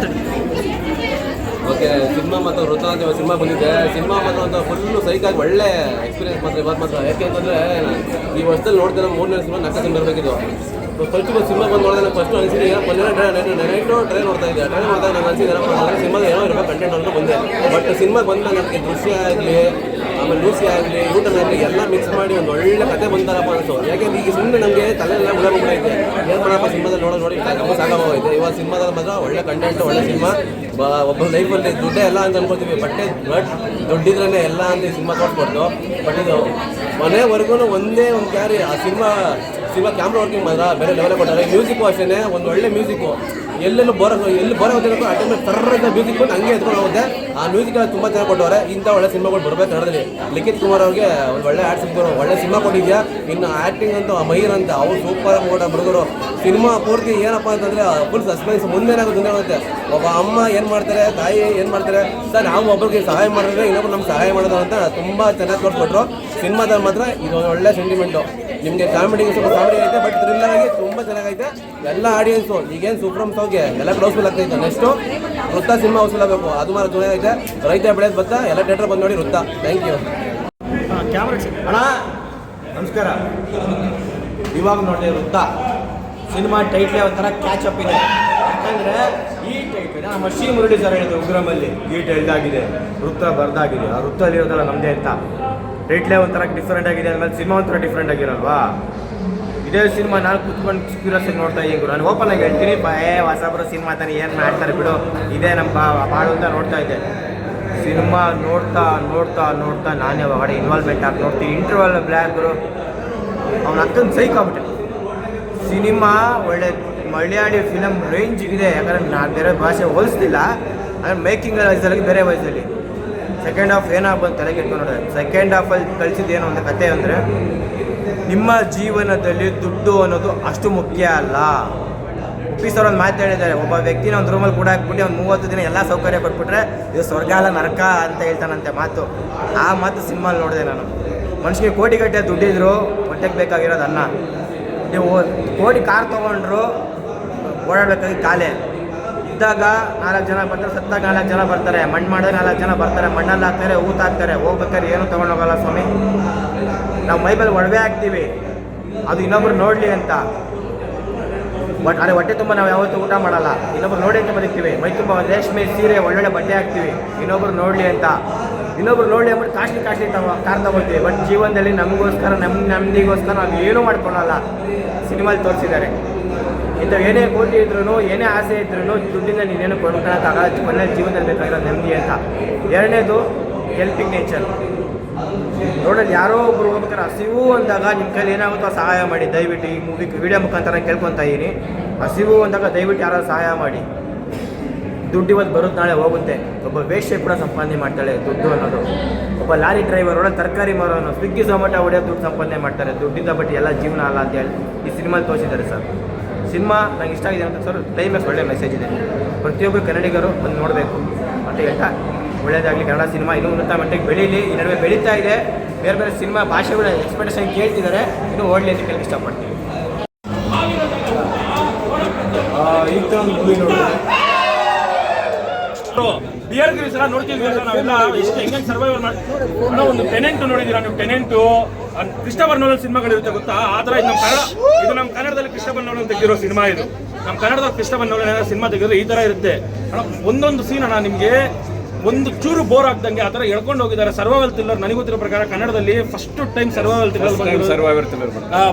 ಮಾತಾಡಿ okay, cinema ಮತ್ತು ವೃತ್ತ ಅಂತ ಸಿನಿಮಾ ಬಂದಿದೆ. ಸಿನಿಮಾ ಮಾತ್ರ ಅಂತ ಫುಲ್ಲು ಸೈಕಾಗಿ ಒಳ್ಳೆ ಎಕ್ಸ್ಪೀರಿಯನ್ಸ್ ಮಾತ್ರ ಇವತ್ತು ಮಾತ್ರ. ಯಾಕೆ ಅಂತಂದರೆ, ಈ ವರ್ಷದಲ್ಲಿ ನೋಡಿದ್ರೆ ಮೂರನೇ ಸಿನಿಮಾ ನಕ್ಕ ಸಿನಿಮಾ ಬರಬೇಕಿದ್ದು ಫಸ್ಟ್ ಒಂದು ಸಿನಿಮಾ ಬಂದು ನೋಡಿದ್ರೆ ಫಸ್ಟ್ ಅನಿಸಿದೆ, ಏನೋ ಬಂದಿರೋ ನೈಟು ಟ್ರೈನ್ ನೋಡ್ತಾ ಇದ್ದೆ ಟ್ರೈ ನೋಡ್ತಾ ನಂಗೆ ಅನಿಸಿದೆ ಸಿನಿಮಾ ಏನೋ ಇರೋ ಕಂಟೆಂಟ್ ಅಂತ ಬಂದೆ ಬಟ್ ಸಿನಿಮಾ ಬಂದ ನನಗೆ ದೃಶ್ಯ ಆಗಲಿ ಆಮೇಲೆ ಲೂಸಿ ಆಗಲಿ ಯೂಟನ್ ಆಗಲಿ ಎಲ್ಲ ಮಿಕ್ಸ್ ಮಾಡಿ ಒಂದು ಒಳ್ಳೆ ಕತೆ ಬಂತಾರಪ್ಪ ಅನಿಸು ಯಾಕೆಂದ್ರೆ ಈಗ ಸುಮ್ಮನೆ ನಮಗೆ ತಲೆಲ್ಲ ಉಳ ಉಳ ಇದೆ. ಏನು ಮಾಡಪ್ಪ ಸಿನಿಮಾದಲ್ಲಿ ನೋಡೋದು ನೋಡಿ ನಮ್ಮ ಇದೆ. ಇವಾಗ ಸಿನಿಮಾದಲ್ಲಿ ಮಾತ್ರ ಒಳ್ಳೆ ಕಂಟೆಂಟ್ ಒಳ್ಳೆ ಸಿನಿಮಾ. ಒಬ್ಬ ಲೈಫಲ್ಲಿ ದುಡ್ಡೇ ಎಲ್ಲ ಅಂತ ಅನ್ಕೋತೀವಿ ಬಟ್ಟೆ ಬಟ್ ದುಡ್ಡಿದ್ರೇ ಎಲ್ಲ ಅಂತ ಸಿನಿಮಾ ತೋರಿಸ್ಕೊಡ್ತು ಬಟ್ ಇದು ಮನೆವರೆಗೂ ಒಂದೇ ಒಂದು ಕ್ಯಾರಿ, ಆ ಸಿನಿಮಾ ಸಿನಿಮಾ ಕ್ಯಾಮ್ರಾ ವರ್ಕಿಂಗ್ ಮಾತ್ರ ಬೇರೆ ಲೆವೆಲ್ ಕೊಟ್ಟಾರೆ. ಮ್ಯೂಸಿಕ್ಕು ಅಷ್ಟೇ ಒಂದು ಒಳ್ಳೆ ಮ್ಯೂಸಿಕ್ಕು ಎಲ್ಲೆಲ್ಲೂ ಬರೋ ಎಲ್ಲಿ ಬರೋ ಹೋಗಿರಬೇಕು ಆ ಟೈಮಲ್ಲಿ ಸರ್ರದ ಮ್ಯೂಸಿಕ್ ಬಂದು ಹಂಗೆ ಎತ್ಕೊಂಡು ಹೋಗುತ್ತೆ. ಆ ಮ್ಯೂಸಿಕ್ ತುಂಬ ಚೆನ್ನಾಗಿ ಕೊಟ್ಟವ್ರೆ. ಇಂಥ ಒಳ್ಳೆ ಸಿನಿಮಾಗಳು ಬರಬೇಕು ಕನ್ನಡದಲ್ಲಿ ಲಿಖಿತ್ ಕುಮಾರ್ ಅವ್ರಿಗೆ ಒಂದು ಒಳ್ಳೆ ಆ್ಯಕ್ಟ್ ಸಿಗ್ತಾರೆ ಒಳ್ಳೆ ಸಿನಿಮಾ ಕೊಟ್ಟಿದ್ಯಾ? ಇನ್ನು ಆ್ಯಕ್ಟಿಂಗ್ ಅಂತೂ ಮೈರ್ ಅಂತ. ಅವ್ರು ಸೂಪರ್ ಆಗಿ ಓಡ ಹುಡುಗರು. ಸಿನಿಮಾ ಪೂರ್ತಿ ಏನಪ್ಪ ಅಂತಂದರೆ ಫುಲ್ ಸಸ್ಪೆನ್ಸ್ ಮುಂದೇನಾಗುತ್ತೆ ಮುಂದೆ ಆಗುತ್ತೆ ಒಬ್ಬ ಅಮ್ಮ ಏನು ಮಾಡ್ತಾರೆ, ತಾಯಿ ಏನು ಮಾಡ್ತಾರೆ? ಸರ್, ನಾವು ಒಬ್ಬರಿಗೆ ಸಹಾಯ ಮಾಡಿದ್ರೆ ಇನ್ನೊಬ್ರು ನಮ್ಗೆ ಸಹಾಯ ಮಾಡೋದು ಅಂತ ತುಂಬ ಚೆನ್ನಾಗಿ ತೋರಿಸ್ಕೊಟ್ರು. ಸಿನಿಮಾದಲ್ಲಿ ಮಾತ್ರ ಇದು ಒಂದು ಒಳ್ಳೆ ಸೆಂಟಿಮೆಂಟು ನಿಮಗೆ ಕಾಮಿಡಿ ಸ್ವಲ್ಪ ಕಾಮಿಡಿ ಐತೆ ಬಟ್ ಥ್ರಿಲ್ಲರ್ ಆಗಿ ತುಂಬ ಚೆನ್ನಾಗೈತೆ. ಎಲ್ಲ ಆಡಿಯನ್ಸು ಈಗೇನು ಸೂಪ್ರಮ್ ಸೌಗೆ ಎಲ್ಲ ಕ್ಲೋಸ್ ಹೌಸ್ಫುಲ್ ಆಗ್ತೈತೆ next Vritta cinema house full ಆಗಬೇಕು. ಅದು ಮಾತ್ರ ಚೆನ್ನಾಗೈತೆ ರೈತ ಬೆಳೆಯೋದು ಬತ್ತ ಎಲ್ಲ ಥಿಯೇಟರ್ ಬಂದು ನೋಡಿ ವೃತ್ತ. ಥ್ಯಾಂಕ್ ಯು ಅಣ್ಣ! ನಮಸ್ಕಾರ. ಇವಾಗ ನೋಡಿ ವೃತ್ತ. ಸಿನಿಮಾ ಟೈಟ್ಲೇ ಒಂಥರ ಕ್ಯಾಚ್ ಅಪ್ ಇದೆ. ಯಾಕಂದರೆ ಈ ಟೈಟ್ಲ್ ನಮ್ಮ ಶ್ರೀ ಮುರಳಿ ಸರ್ ಹೇಳಿದ್ರು ಉಗ್ರಮಲ್ಲಿ ಈ ಟೈಲ್ದಾಗಿದೆ ವೃತ್ತ ಬರ್ದಾಗಿದೆ. ಆ ವೃತ್ತದಲ್ಲಿ ಇರೋದಲ್ಲ ನಮ್ಮದೇ ಅಂತ. ಟೈಟ್ಲೇ ಒಂಥರ ಡಿಫ್ರೆಂಟ್ ಆಗಿದೆ, ಅಂದಮೇಲೆ ಸಿನಿಮಾ ಒಂಥರ ಡಿಫ್ರೆಂಟ್ ಆಗಿರಲ್ವಾ? ಇದೇ ಸಿನಿಮಾ ನಾನು ಕುತ್ಕೊಂಡು ಕ್ಯೂರಿಯಸ್ ನೋಡ್ತಾ ಇದ್ದೀನಿ ನಾನು ಓಪನ್ ಆಗಿ ಹೇಳ್ತೀನಿ ಏ, ಹೊಸಬ್ರು ಸಿನಿಮಾ ತಾನೆ ಏನು ಮಾಡ್ತಾರೆ ಬಿಡು. ಇದೇ ನಮ್ಮ ಬಾಳು ಅಂತ ನೋಡ್ತಾ ಇದ್ದೆ. ಸಿನಿಮಾ ನೋಡ್ತಾ ನೋಡ್ತಾ ನೋಡ್ತಾ ನಾನೇ ಹೊರಗಡೆ ಇನ್ವಾಲ್ವ್ಮೆಂಟ್ ಆಗಿ ನೋಡ್ತೀನಿ. ಇಂಟರ್ವಲ್ ಬ್ಲ್ಯಾಕ್ರು ಅವ್ನ ಅಕ್ಕನ ಸೈಕ್ ಆಗ್ಬಿಟ್ಟೆ. ಸಿನಿಮಾ ಒಳ್ಳೆ ಮಲಯಾಳಿ ಫಿಲಮ್ ರೇಂಜ್ ಇದೆ. ಯಾಕಂದ್ರೆ ನಾನು ಬೇರೆ ಭಾಷೆ ಹೋಲಿಸ್ತಿಲ್ಲ. ಅಂದರೆ ಮೇಕಿಂಗ್ ವಯಸ್ಸಲ್ಲಿ ಬೇರೆ ವಯಸ್ಸಲ್ಲಿ ಸೆಕೆಂಡ್ ಹಾಫ್ ಏನಾಗ್ಬೋದು ತಲೆಗೆ ಇಟ್ಕೊಂಡು ನೋಡಿದೆ ಸೆಕೆಂಡ್ ಹಾಫಲ್ಲಿ ಏನು ಒಂದು ಕತೆ ಅಂದರೆ, ನಿಮ್ಮ ಜೀವನದಲ್ಲಿ ದುಡ್ಡು ಅನ್ನೋದು ಅಷ್ಟು ಮುಖ್ಯ ಅಲ್ಲ. ಆಫೀಸ್ ಅವ್ರು ಒಂದು ಮಾತು ಹೇಳಿದ್ದಾರೆ, ಒಬ್ಬ ವ್ಯಕ್ತಿನ ಒಂದು ರೂಮಲ್ಲಿ ಕೂಡ ಹಾಕ್ಬಿಟ್ಟು ಒಂದು ಮೂವತ್ತು ದಿನ ಎಲ್ಲ ಸೌಕರ್ಯ ಕೊಟ್ಬಿಟ್ರೆ ಇದು ಸ್ವರ್ಗಾಲ ನರಕ ಅಂತ ಹೇಳ್ತಾನಂತೆ ಮಾತು. ಆ ಮಾತು ಸಿನಿಮಾಲಿ ನೋಡಿದೆ ನಾನು. ಮನುಷ್ಯ ಕೋಟಿ ಗಟ್ಟೆ ದುಡ್ಡಿದ್ರು, ಹೊಟ್ಟೆಗೆ ಬೇಕಾಗಿರೋದು ಅನ್ನ. ನೀವು ಕೋಟಿ ಕಾರ್ ತೊಗೊಂಡ್ರು, ಓಡಾಡಬೇಕಾಗಿ ಕಾಲೇ. ಇದ್ದಾಗ ನಾಲ್ಕು ಜನ ಬರ್ತಾರೆ ಸತ್ತಾಗ ನಾಲ್ಕು ಜನ ಬರ್ತಾರೆ. ಮಣ್ಣು ಮಾಡಿದ್ರೆ ನಾಲ್ಕು ಜನ ಬರ್ತಾರೆ. ಮಣ್ಣಲ್ಲಿ ಹಾಕ್ತಾರೆ, ಊತ ಹಾಕ್ತಾರೆ. ಹೋಗ್ಬೇಕಾದ್ರೆ ಏನು ತೊಗೊಂಡೋಗಲ್ಲ ಸ್ವಾಮಿ. ನಾವು ಮೈ ಮೇಲೆ ಒಡವೆ ಹಾಕ್ತೀವಿ. ಅದು ಇನ್ನೊಬ್ರು ನೋಡಲಿ ಅಂತ. ಬಟ್ ಅದೇ ಹೊಟ್ಟೆ ತುಂಬ ನಾವು ಯಾವತ್ತೂ ಊಟ ಮಾಡಲ್ಲ. ಇನ್ನೊಬ್ರು ನೋಡಿ ಅಂತ ಬದುಕ್ತೀವಿ. ಮೈ ತುಂಬ ರೇಷ್ಮೆ, ಸೀರೆ, ಒಳ್ಳೊಳ್ಳೆ ಬಟ್ಟೆ ಹಾಕ್ತೀವಿ. ಇನ್ನೊಬ್ರು ನೋಡಲಿ ಅಂತ. ಇನ್ನೊಬ್ರು ನೋಡಲಿ ಅಂದ್ಬಿಟ್ಟು ಕಾಸ್ಟ್ಲಿ ಕಾಸ್ಟ್ಲಿ ತಗೋ ಕಾರ್ ತಗೊಳ್ತೀವಿ. ಬಟ್ ಜೀವನದಲ್ಲಿ ನಮಗೋಸ್ಕರ ನಮ್ಮ ನೆಮ್ಮದಿಗೋಸ್ಕರ ನಾವು ಏನೂ ಮಾಡ್ಕೊಳಲ್ಲ ಸಿನಿಮಾಲಿ ತೋರಿಸಿದ್ದಾರೆ. ಇಂಥ ಏನೇ ಕೋಟಿ ಇದ್ರೂ ಏನೇ ಆಸೆ ಇದ್ರೂ ದುಡ್ಡಿಂದ ನೀನೇನು ಕೊಂಡ್ಕೊಳಕ್ಕಾಗಲ್ಲ ಕೊನೆಯಲ್ಲಿ ಜೀವನದಲ್ಲಿ ಬೇಕಾಗಿರೋ ನೆಮ್ಮದಿ ಅಂತ. ಎರಡನೇದು ಹೆಲ್ಪಿಂಗ್ ನೇಚರ್ ರೋಡಲ್ಲಿ ಯಾರೋ ಒಬ್ರು ಹೋಗ್ಬೇಕಾದ್ರೆ ಹಸಿವು ಅಂದಾಗ ನಿಮ್ಮ ಕೈಲಿ ಏನಾಗುತ್ತೋ ಸಹಾಯ ಮಾಡಿ. ದಯವಿಟ್ಟು ಈ ಮೂವಿ ವಿಡಿಯೋ ಮುಖಾಂತರ ಕೇಳ್ಕೊತಾ ಇದ್ದೀನಿ ಹಸಿವು ಅಂದಾಗ ದಯವಿಟ್ಟು ಯಾರೋ ಸಹಾಯ ಮಾಡಿ. ದುಡ್ಡು ಇವತ್ತು ಬರುತ್ತೆ, ನಾಳೆ ಹೋಗುತ್ತೆ. ಒಬ್ಬ ವೇಷ್ಯ ಕೂಡ ಸಂಪಾದನೆ ಮಾಡ್ತಾಳೆ ದುಡ್ಡು ಅನ್ನೋದು. ಒಬ್ಬ ಲಾರಿ ಡ್ರೈವರ್ ಒಳ್ಳೆ ತರಕಾರಿ ಮಾರೋನು ಸ್ವಿಗ್ಗಿ ಝೊಮ್ಯಾಟೊ ಹೊಡೆಯೋ ದುಡ್ಡು ಸಂಪಾದನೆ ಮಾಡ್ತಾರೆ. ದುಡ್ಡಿಂದ ಬಟ್ ಎಲ್ಲ ಜೀವನ ಅಲ್ಲ ಅಂತ ಹೇಳಿ ಈ ಸಿನಿಮಾಲಿ ತೋರಿಸಿದ್ದಾರೆ ಸರ್. ಸಿನಿಮಾ ನಂಗೆ ಇಷ್ಟ ಆಗಿದೆ ಅಂತ ಸರ್ ಕ್ಲೈಮ್ಯಾಕ್ಸ್ ಒಳ್ಳೆ ಮೆಸೇಜ್ ಇದೆ. ಪ್ರತಿಯೊಬ್ಬರು ಕನ್ನಡಿಗರು ಬಂದು ನೋಡಬೇಕು ಅಂತ ಹೇಳ್ತಾ ಒಳ್ಳೇದಾಗಲಿ ಕನ್ನಡ ಸಿನಿಮಾ ಇನ್ನೂ ಉನ್ನತ ಮಟ್ಟಿಗೆ ಬೆಳೀಲಿ ಈ ನಡುವೆ ಬೆಳೀತಾ ಇದೆ. ಬೇರೆ ಬೇರೆ ಸಿನಿಮಾ ಭಾಷೆಗಳ ಎಕ್ಸ್ಪೆಕ್ಟೇಷನ್ ಕೇಳ್ತಿದ್ದಾರೆ ಇನ್ನೂ ಓಡಲಿ ಅಂತ ಕೇಳಿ ಇಷ್ಟಪಡ್ತೀವಿ ಈಗ ಒಂದು ಮೂವಿ ನೋಡಿದ್ರೆ. ಬಿಯರ್ ಎಲ್ಲ ನೋಡ್ತಿದ್ವಿ ಸರ್? ನಾವೆಲ್ಲ ಎಷ್ಟು ಹೆಂಗೆ ಸರ್ವೈವ್ ಮಾಡ್ತೀವಿ ಒಂದು ಟೆನೆಂಟ್ ನೋಡಿದ್ದೀರಾ ನೀವು? ಟೆನೆಂಟು ಕ್ರಿಸ್ಟಫರ್ ನೋಲನ್ ಸಿನಿಮಾಗಳಿರುತ್ತೆ ಗೊತ್ತಾ? ಆ ಥರ ಇದು ನಮ್ಮ ಕನ್ನಡ ಇದು ನಮ್ಮ ಕನ್ನಡದಲ್ಲಿ ಕ್ರಿಸ್ಟಫರ್ ನೋಲನ್ ತೆಗೆದಿರೋ ಸಿನಿಮಾ ಇದು. ನಮ್ಮ ಕನ್ನಡದಲ್ಲಿ ಕ್ರಿಸ್ಟಫರ್ ನೋಲನ್ ಸಿನಿಮಾ ತೆಗೆದ್ರೆ ಈ ಥರ ಇರುತ್ತೆ. ಒಂದೊಂದು ಸೀನ್ ಅಣ್ಣ ನಿಮಗೆ ಒಂದು ಚೂರು ಬೋರ್ ಆಗ್ದಂಗೆ ಆ ಥರ ಎಳ್ಕೊಂಡು ಹೋಗಿದ್ದಾರೆ. ಸರ್ವೈವಲ್ ಥ್ರಿಲ್ಲರ್ ನನಗೆ ಗೊತ್ತಿರೋ ಪ್ರಕಾರ ಕನ್ನಡದಲ್ಲಿ first time survival thriller survival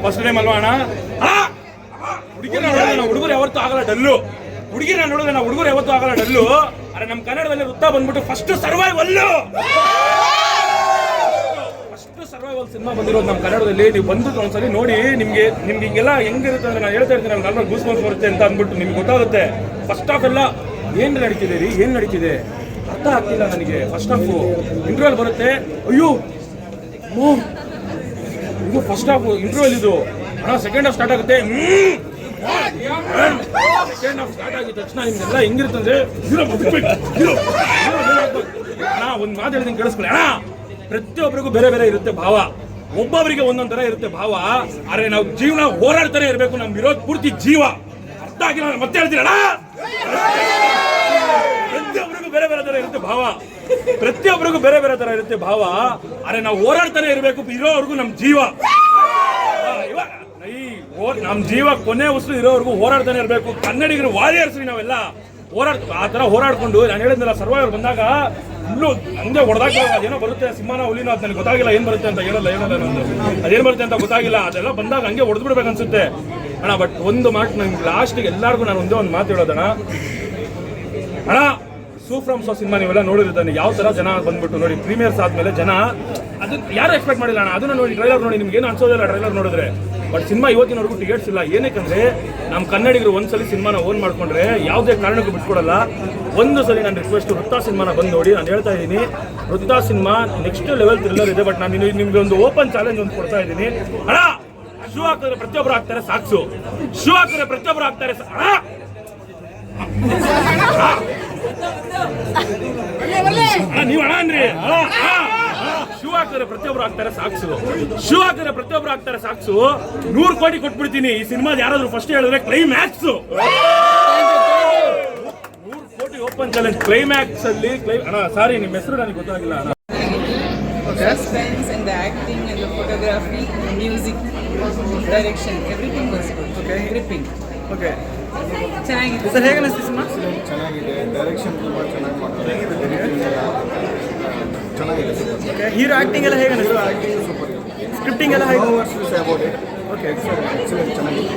first time ಅಲ್ವಾ ಅಣ್ಣ? ಹುಡುಗಿರ ನೋಡಿದ್ರೆ ನಾವು ಹುಡುಗರು ಯಾವತ್ತೂ ಆಗಲ್ಲ ಡಲ್ಲು. ಹುಡುಗಿರ ನೋಡಿದ್ರೆ ನಾವು ಹುಡುಗರು ಯಾವತ್ತೂ ಆಗಲ್ಲ ಡಲ್ಲು. ಅರೆ ನಮ್ಮ ಕನ್ನಡದಲ್ಲಿ ವೃತ್ತ ಬಂದ್ಬಿಟ್ಟು first survival first survival cinema ಬಂದಿರೋದು ನಮ್ಮ ಕನ್ನಡದಲ್ಲಿ. ನೀವು ಬಂದು ಒಂದ್ಸಲಿ ನೋಡಿ, ನಿಮಗೆ, ನಿಮ್ಗೆ ಹಿಂಗೆಲ್ಲ ಹೆಂಗಿರುತ್ತೆ ಅಂದ್ರೆ ನಾನು ಹೇಳ್ತಾ ಇರ್ತೀನಿ. ಅಲ್ವಾ ಗೂಸ್ ಬಂಸ್ ಬರುತ್ತೆ ಅಂತ ಅಂದ್ಬಿಟ್ಟು ನಿಮ್ಗೆ ಗೊತ್ತಾಗುತ್ತೆ. ಫಸ್ಟ್ ಆಫ್ ಎಲ್ಲ ಏನು ನಡೀತಿದೆ ರೀ? ಏನು ನಡೀತಿದೆ? ಅರ್ಥ ಆಗ್ತಿಲ್ಲ ನನಗೆ. ಫಸ್ಟ್ ಆಫ್ ಇಂಟರ್ವಲ್ ಬರುತ್ತೆ. ಅಯ್ಯೋ! ಇದು ಫಸ್ಟ್ ಹಾಫ್ ಇಂಟರ್ವಲ್ ಇದು. ಅಣ್ಣ ಸೆಕೆಂಡ್ ಹಾಫ್ ಸ್ಟಾರ್ಟ್ ಆಗುತ್ತೆ. ಸೆಕೆಂಡ್ ಹಾಫ್ ಒಂದು ಮಾತು ಹೇಳ್ತೀನಿ ಕೇಳಿಸ್ಕೊಳ್ಳಿ ಅಣ್ಣ ಪ್ರತಿಯೊಬ್ಬರಿಗೂ ಬೇರೆ ಬೇರೆ ಇರುತ್ತೆ ಭಾವ ಒಬ್ಬೊಬ್ಬರಿಗೆ ಒಂದೊಂದ್ ತರ ಇರುತ್ತೆ ಭಾವ. ಆದ್ರೆ ನಾವು ಜೀವನ ಹೋರಾಡ್ತಾನೆ ಇರಬೇಕು ನಮ್ ವಿರೋಧ ಪೂರ್ತಿ ಜೀವ ಅರ್ಥ ನಾನು ಮತ್ತೆ ಹೇಳ್ತೀನಿ ಅಣ್ಣ ಭಾವ ಪ್ರತಿಯೊಬ್ಬರಿಗೂ ಬೇರೆ ಬೇರೆ ತರ ಇರುತ್ತೆ ಭಾವ ಅರೆ ನಾವು ಹೋರಾಡ್ತಾನೆ ಇರಬೇಕು, ಇರೋವರೆಗೂ ನಮ್ ಜೀವ. ಈ ಓ- ನಮ್ ಜೀವ ಕೊನೆ ಉಸಿರು ಇರೋವರೆಗೂ ಹೋರಾಡ್ತಾನೆ ಇರಬೇಕು. ಕನ್ನಡಿಗರು ವಾರಿಯರ್ಸ್ ನಾವೆಲ್ಲ. ಹೋರಾಡ್ ಆ ತರ ಹೋರಾಡ್ಕೊಂಡು ನಾನು ಹೇಳಿದ್ನಲ್ಲ, ಸರ್ವೈವರ್ ಬಂದಾಗ ಇಲ್ಲೂ ಹಂಗೆ ಹೊಡೆದಾಗ ಅದೇನೋ ಬರುತ್ತೆ, ಸಿಂಹನ ಹುಲಿನೋ ಅದು ನನಗೆ ಗೊತ್ತಾಗಿಲ್ಲ, ಏನು ಬರುತ್ತೆ ಅಂತ ಹೇಳಲ್ಲ ಹೇಳಲ್ಲ ನಂದು. ಅದೇನು ಬರುತ್ತೆ ಅಂತ ಗೊತ್ತಾಗಿಲ್ಲ. ಅದೆಲ್ಲ ಬಂದಾಗ ಹಂಗೆ ಹೊಡೆದು ಬಿಡ್ಬೇಕು ಅನ್ಸುತ್ತೆ ಅಣ್ಣ ಬಟ್ ಒಂದು ಮಾತು ನಂಗೆ ಲಾಸ್ಟಿಗೆ ಎಲ್ಲರಿಗೂ ನಾನು ಒಂದೇ ಒಂದು ಮಾತು ಹೇಳೋದಣ್ಣ. ಅಣ್ಣ ಸೂಫ್ರಮ್ ಸೊ ಸಿನಿಮಾ ನೀವೆಲ್ಲ ನೋಡಿರ್ತಾನೆ ಯಾವ ತರ ಜನ ಬಂದ್ಬಿಟ್ಟು ನೋಡಿ ಪ್ರೀಮಿಯರ್ಸ್ ಆದಮೇಲೆ ಜನ ಅದು ಯಾರು ಎಕ್ಸ್ಪೆಕ್ಟ್ ಮಾಡಿಲ್ಲ ಅಣ್ಣ? ಅದನ್ನ ನೋಡಿ ಟ್ರೈಲರ್ ನೋಡಿ ನಿಮ್ಗೆ ಏನು ಅನ್ಸೋದಿಲ್ಲ ಟ್ರೈಲರ್ ನೋಡಿದ್ರೆ. ಬಟ್ ಸಿನಿಮಾ ಇವತ್ತಿನವರೆಗೂ ಟಿಕೆಟ್ಸ್ ಇಲ್ಲ. ಏನಕ್ಕಂದ್ರೆ ನಮ್ಮ ಕನ್ನಡಿಗರು ಒಂದ್ಸಲಿ ಸಿನಿಮಾನ ಓನ್ ಮಾಡ್ಕೊಂಡ್ರೆ ಯಾವುದೇ ಕಾರಣಕ್ಕೂ ಬಿಟ್ಕೊಡಲ್ಲ. ಒಂದು ಸಲ ನಾನು ರಿಕ್ವೆಸ್ಟ್ ವೃತ್ತಾ ಸಿನಿಮಾನ ಬಂದು ನೋಡಿ, ನಾನು ಹೇಳ್ತಾ ಇದ್ದೀನಿ, Vritta cinema next level thriller ಇದೆ, ಬಟ್ ನಾನು ನಿಮಗೆ ಒಂದು ಓಪನ್ ಚಾಲೆಂಜ್ ಒಂದು ಕೊಡ್ತಾ ಇದ್ದೀನಿ. ಅಣ್ಣ ಶೂ ಹಾಕಿದ್ರೆ ಪ್ರತಿಯೊಬ್ಬರು ಆಗ್ತಾರೆ ಸಾಕ್ಸು. ಶೂ ಹಾಕಿದ್ರೆ ಪ್ರತಿಯೊಬ್ಬರು ಹಾಕ್ತಾರೆ ನೀವು ಅಣ್ಣ ಅನ್ರಿ ಶೂ ಪ್ರತಿಯೊಬ್ಬರು ಪ್ರತಿಯೊಬ್ರು ಹಾಕ್ತಾರೆ ಸಾಕ್ಸು. ಶಿವಾಕರ ಪ್ರತಿಯೊಬ್ರು ಹಾಕ್ತಾರೆ ಸಾಕ್ಸು. ನೂರು ಕೋಟಿ ಕೊಟ್ಬಿಡ್ತೀನಿ. ಈ ಸಿನಿಮಾದ ಯಾರಾದ್ರೂ ಫಸ್ಟ್ ಹೇಳಿದ್ರೆ ಕ್ಲೈಮ್ಯಾಕ್ಸ್ ನೂರು ಕೋಟಿ ಓಪನ್ ಚಾಲೆಂಜ್ ಕ್ಲೈಮ್ಯಾಕ್ಸ್ ಅಲ್ಲಿ ಕ್ಲೈ ಅಣ್ಣ ಸಾರಿ ನಿಮ್ಮ ಹೆಸರು ನನಗೆ ಗೊತ್ತಾಗಿಲ್ಲ ಅಣ್ಣ. Suspense and the acting and the photography, the music, direction, everything was good. Okay. Gripping. Okay ಚೆನ್ನಾಗಿದೆ. ಸರ್ ಹೇಗೆ ಅನಿಸ್ತು ಸಿನಿಮಾ? ಚೆನ್ನಾಗಿದೆ. ಡೈರೆಕ್ಷನ್ ತುಂಬ ಚೆನ್ನಾಗಿ ಮಾಡ್ತಾರೆ. ಚೆನ್ನಾಗಿದೆ ಓಕೆ ಹೀರೋ ಆಕ್ಟಿಂಗ್ ಎಲ್ಲ ಹೇಗೆ ಸೂಪರ್ ಸ್ಕ್ರಿಪ್ಟಿಂಗ್ ಎಲ್ಲ ಹೇಗೆ ಅಬೌಟ್ ಇಟ್ ಓಕೆ ಎಕ್ಸಲೆಂಟ್ ಚೆನ್ನಾಗಿದೆ.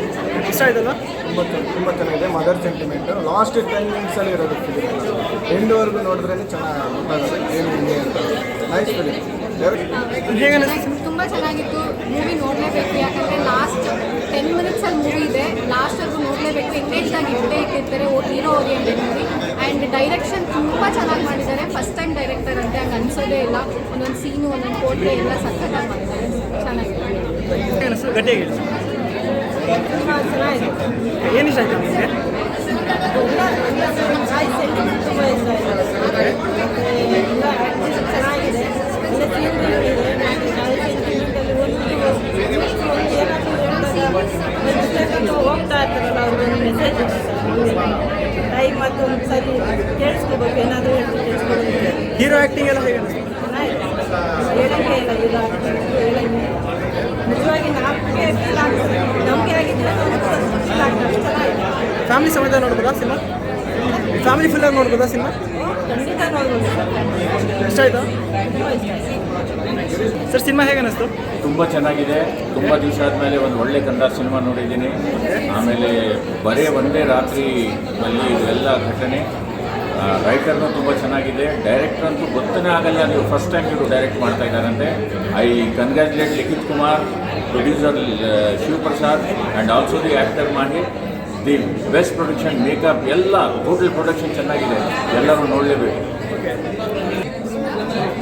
ಇಷ್ಟ ಆಯ್ತಲ್ಲ ತುಂಬ ತುಂಬ ಚೆನ್ನಾಗಿದೆ. ಮದರ್ ಸೆಂಟಿಮೆಂಟ್ ಲಾಸ್ಟ್ ಟೆನ್ ಮಿನಿಟ್ಸಲ್ಲಿ ಇರೋದು ಎಂಡ್ ಎಂಡ್ವರೆಗೂ ನೋಡಿದ್ರೇ ಚೆನ್ನಾಗಿ ಗೊತ್ತಾಗುತ್ತೆ. ಏನು ಹಿಂಗೆ ಅಂತ. ನೈಸ್ ಫಿಲಿಮ್ ಹೇಗೆ ಅನಿಸ್ತು? ತುಂಬ ಚೆನ್ನಾಗಿತ್ತು. ಮೂವಿ ನೋಡಲೇಬೇಕು. ಯಾಕಂದರೆ ಲಾಸ್ಟ್ ಟೆನ್ ಮಿನಿಟ್ಸಲ್ಲಿ ಮೂವಿ ಇದೆ. ಲಾಸ್ಟ್ವರೆಗೂ ನೋಡಲೇಬೇಕು. ಎಂಗೇಜ್ದಾಗಿ ಇಟ್ಟೇ ಇಟ್ಟಿರ್ತಾರೆ ಓ hero oriented movie and direction ತುಂಬ ಚೆನ್ನಾಗಿ ಟೈಮ್ ಡೈರೆಕ್ಟರ್ ಅಂತ ಹಂಗೆ ಅನ್ಸೋದೇ ಇಲ್ಲ. ಒಂದೊಂದು ಸೀನು ಒಂದೊಂದು ಕೋಟೆ ಎಲ್ಲ ಸಕ್ಕತ್ತಾಗಿ ಮಾಡಿದ್ದಾರೆ. ಚೆನ್ನಾಗಿದೆ. ಚೆನ್ನಾಗಿದೆ ಏನು ಇಷ್ಟ ಆಯ್ತು ನಿಮಗೆ ತುಂಬ ಇಷ್ಟ ಎಲ್ಲ ಆ್ಯಕ್ಟಿಂಗ್ ಚೆನ್ನಾಗಿದೆ ಎಲ್ಲ ಸೀನ್ಗಳಿದೆ ಹೋಗ್ತಾ ಇರ್ತಾರಲ್ಲ ಅವ್ರಿಗೆ ಮೆಸೇಜ್ ಟೈಮ್ ಮತ್ತೊಂದು ಸರಿ ಕೇಳಿಸ್ಕೋಬೇಕು ಏನಾದರೂ ಕೇಳಿಸ್ಕೋಬೇಕು ಹೀರೋ ಆಕ್ಟಿಂಗ್ ಎಲ್ಲ ಹೇಗೆ ಅನಿಸ್ತು ಹೇಳಂಗೆ ಇಲ್ಲ ಇದು ನಿಜವಾಗಿ ನಮಗೆ ಫೀಲ್ ಆಗ್ತದೆ. ನಮಗೆ ಆಗಿದ್ರೆ ಚೆನ್ನಾಗಿದೆ. ಫ್ಯಾಮಿಲಿ ಸಮೇತ ನೋಡ್ಬೋದಾ ಸಿನಿಮಾ? ಫ್ಯಾಮಿಲಿ ಫಿಲ್ಲರ್ ನೋಡ್ಬೋದಾ ಸಿನಿಮಾ? ಖಂಡಿತ ನೋಡ್ಬೋದು. ಇಷ್ಟ ಆಯ್ತಾ? ಸರ್ ಸಿನಿಮಾ ಹೇಗೆ ಅನಿಸ್ತು? ತುಂಬ ಚೆನ್ನಾಗಿದೆ. ತುಂಬ ದಿವಸ ಆದಮೇಲೆ ಒಂದು ಒಳ್ಳೆ ಕನ್ನಡ ಸಿನಿಮಾ ನೋಡಿದ್ದೀನಿ. ಆಮೇಲೆ ಬರೇ ಒಂದೇ ರಾತ್ರಿ ಅಲ್ಲಿ ಇದೆಲ್ಲ ಘಟನೆ. ರೈಟರ್ನು ತುಂಬ ಚೆನ್ನಾಗಿದೆ. ಡೈರೆಕ್ಟರ್ ಅಂತೂ ಗೊತ್ತನೇ ಆಗಲ್ಲ ನೀವು ಫಸ್ಟ್ ಟೈಮ್ ಇವರು ಡೈರೆಕ್ಟ್ ಮಾಡ್ತಾ ಇದ್ದಾರಂತೆ. I congratulate Likhith Kumar producer Shivaprasad and also the actor ಮಾಡಿ ದಿ ಬೆಸ್ಟ್ ಪ್ರೊಡಕ್ಷನ್ ಮೇಕಪ್ ಎಲ್ಲ ಟೋಟಲ್ ಪ್ರೊಡಕ್ಷನ್ ಚೆನ್ನಾಗಿದೆ. ಎಲ್ಲರೂ ನೋಡಲೇಬೇಕು.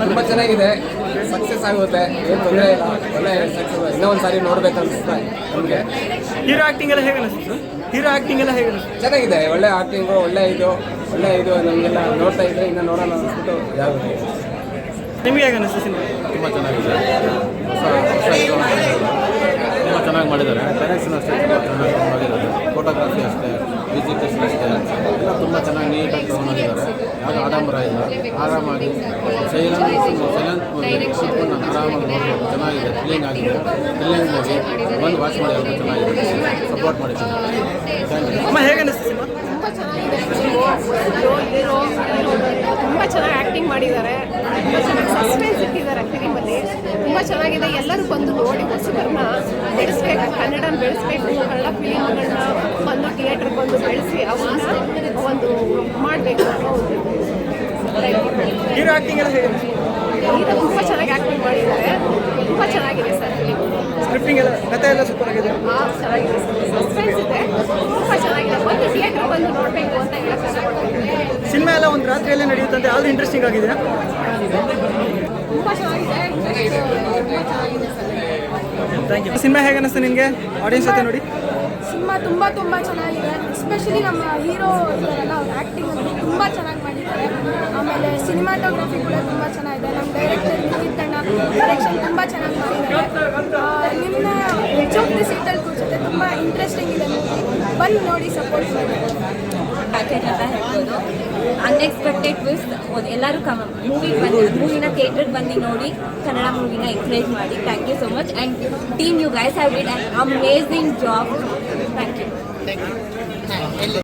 ತುಂಬ ಚೆನ್ನಾಗಿದೆ. ಸಕ್ಸಸ್ ಆಗುತ್ತೆ. ಏನು ತೊಂದರೆ ಇಲ್ಲ. ಒಳ್ಳೆ ಸಕ್ಸಸ್ ಇನ್ನೂ ಒಂದು ಸಾರಿ ನೋಡ್ಬೇಕು ಅನಿಸ್ತಾ ನಮಗೆ. ಹೀರೋ ಆ್ಯಕ್ಟಿಂಗ್ ಎಲ್ಲ ಹೇಗೆ ಅನಿಸ್ತು ಹೀರೋ ಆ್ಯಕ್ಟಿಂಗ್ ಎಲ್ಲ ಹೇಗೆ ಚೆನ್ನಾಗಿದೆ. ಒಳ್ಳೆ ಆ್ಯಕ್ಟಿಂಗು ಒಳ್ಳೆ ಇದು. ಒಳ್ಳೆ ಇದು ನಮಗೆಲ್ಲ ನೋಡ್ತಾ ಇದ್ರೆ ಇನ್ನು ನೋಡೋಣ ಅನ್ಸ್ಬಿಟ್ಟು ಯಾವುದು ನಿಮಗೆ ಹೇಗೆ ಅನಿಸ್ತು ಸಿನಿಮಾ? ತುಂಬ ಚೆನ್ನಾಗಿದೆ. ಹೊಸ ಹೊಸ ಇದು ತುಂಬ ಚೆನ್ನಾಗಿ ಮಾಡಿದ್ದಾರೆ. ಡೈರೆಕ್ಷನ್ ಅಷ್ಟೇ ತುಂಬ ಚೆನ್ನಾಗಿ ಮಾಡಿದ್ದಾರೆ. ಫೋಟೋಗ್ರಫಿ ಅಷ್ಟೇ ವಿಜಿಟೇಷನ್ ಅಷ್ಟೇ. ಎಲ್ಲ ತುಂಬ ಚೆನ್ನಾಗಿ ನೀಟಾಗಿ ಮಾಡಿದ್ದಾರೆ ಯಾವುದು ಆಡಂಬರ ಇಲ್ಲ. ಆರಾಮಾಗಿ ಸೈಲೆಂಟ್ ಸೈಲೆಂಟ್ ಕೂತ್ಕೊಂಡು ನಾನು ಆರಾಮಾಗಿ ನೋಡಬೇಕು ಚೆನ್ನಾಗಿದೆ. ಫೀಲಿಂಗ್ ಆಗಿದೆ. ಫೀಲಿಂಗ್ ಮೂವಿ ಬಂದು ವಾಚ್ ಮಾಡಿ ಚೆನ್ನಾಗಿದೆ. ಸಪೋರ್ಟ್ ಮಾಡಿದ್ದೀನಿ ಥ್ಯಾಂಕ್ ಯು ಅಮ್ಮ ಹೇಗೆ ಅನಿಸ್ತು ಸಿನಿಮಾ ತುಂಬ ಚೆನ್ನಾಗಿದೆ ಹೀರೋ ತುಂಬ ಚೆನ್ನಾಗಿ ಆ್ಯಕ್ಟಿಂಗ್ ಮಾಡಿದ್ದಾರೆ. ತುಂಬ ಚೆನ್ನಾಗಿ ಸಸ್ಪೆನ್ಸ್ ಇಟ್ಟಿದ್ದಾರೆ ಫಿಲಿಮಲ್ಲಿ ತುಂಬ ಚೆನ್ನಾಗಿದೆ. ಎಲ್ಲರೂ ಬಂದು ನೋಡಿ ಹೊಸಬರನ್ನ ಬೆಳೆಸ್ಬೇಕು ಕನ್ನಡನ ಬೆಳೆಸ್ಬೇಕು ಕನ್ನಡ ಫಿಲಿಮ್ಗಳನ್ನ ಬಂದು ಥಿಯೇಟ್ರಿಗೆ ಬಂದು ಬೆಳೆಸಿ ಅವನ್ನ ಒಂದು ಮಾಡಬೇಕು. ಅನ್ನೋ ಒಂದು ಹೀರೋ ತುಂಬ ಚೆನ್ನಾಗಿ ಆ್ಯಕ್ಟಿಂಗ್ ಮಾಡಿದ್ದಾರೆ. ತುಂಬ ಚೆನ್ನಾಗಿದೆ ಸರ್. ಸ್ಕ್ರಿಪ್ಟಿಂಗ್ ಎಲ್ಲ ಕಥೆ ಎಲ್ಲ ಸೂಪರ್ ಆಗಿದೆ ಸಿನಿಮಾ ಎಲ್ಲ ಒಂದು ರಾತ್ರಿಯಲ್ಲೇ ನಡೆಯುತ್ತಂತೆ. ಆದ್ರೂ ಇಂಟ್ರೆಸ್ಟಿಂಗ್ ಆಗಿದೆ. ತುಂಬ ಚೆನ್ನಾಗಿದೆ. ತುಂಬ ಚೆನ್ನಾಗಿದೆ ಸರ್. ಥ್ಯಾಂಕ್ ಯು ಸಿನಿಮಾ ಹೇಗೆ ಅನಿಸ್ತು ನಿನಗೆ ಆಡಿಯನ್ಸ್ ಜೊತೆ ನೋಡಿ. ಸಿನಿಮಾ ತುಂಬ ತುಂಬ ಚೆನ್ನಾಗಿದೆ. ಎಸ್ಪೆಷಲಿ ನಮ್ಮ ಹೀರೋ ಇದ್ದಾರಲ್ಲ ಅವ್ರ ಆ್ಯಕ್ಟಿಂಗ್ ತುಂಬ ಚೆನ್ನಾಗಿ ಮಾಡಿದ್ದಾರೆ. ಆಮೇಲೆ ಸಿನಿಮಾಟೋಗ್ರಫಿ ಕೂಡ ತುಂಬ ಚೆನ್ನಾಗಿದೆ. ನಮ್ಮ ಡೈರೆಕ್ಟರ್ ಡೈರೆಕ್ಷನ್ ತುಂಬ ಚೆನ್ನಾಗಿ ಮಾಡಿದ್ದಾರೆ. ನಿಮ್ಮ ದಿ ಸೀಟಲ್ಲಿ ಕೂರ್ಸುತ್ತೆ ತುಂಬ ಇಂಟ್ರೆಸ್ಟಿಂಗ್ ಇದೆ ಮೂವಿ ಬಂದು ನೋಡಿ ಸಪೋರ್ಟ್ ಮಾಡಿ. ಪ್ಯಾಕೇಜ್ ಅಂತ ಹೇಳ್ಬೋದು. ಅನ್ಎಕ್ಸ್ಪೆಕ್ಟೆಡ್ ಟ್ವಿಸ್ಟ್ ಎಲ್ಲರೂ ಕಮ ಮೂವಿಗೆ ಬಂದು ಮೂವಿನ ಥಿಯೇಟ್ರಿಗೆ ಬಂದು ನೋಡಿ ಕನ್ನಡ ಮೂವಿನ ಎಂಕರೇಜ್ ಮಾಡಿ. Thank you so much and team you guys have did an amazing job thank you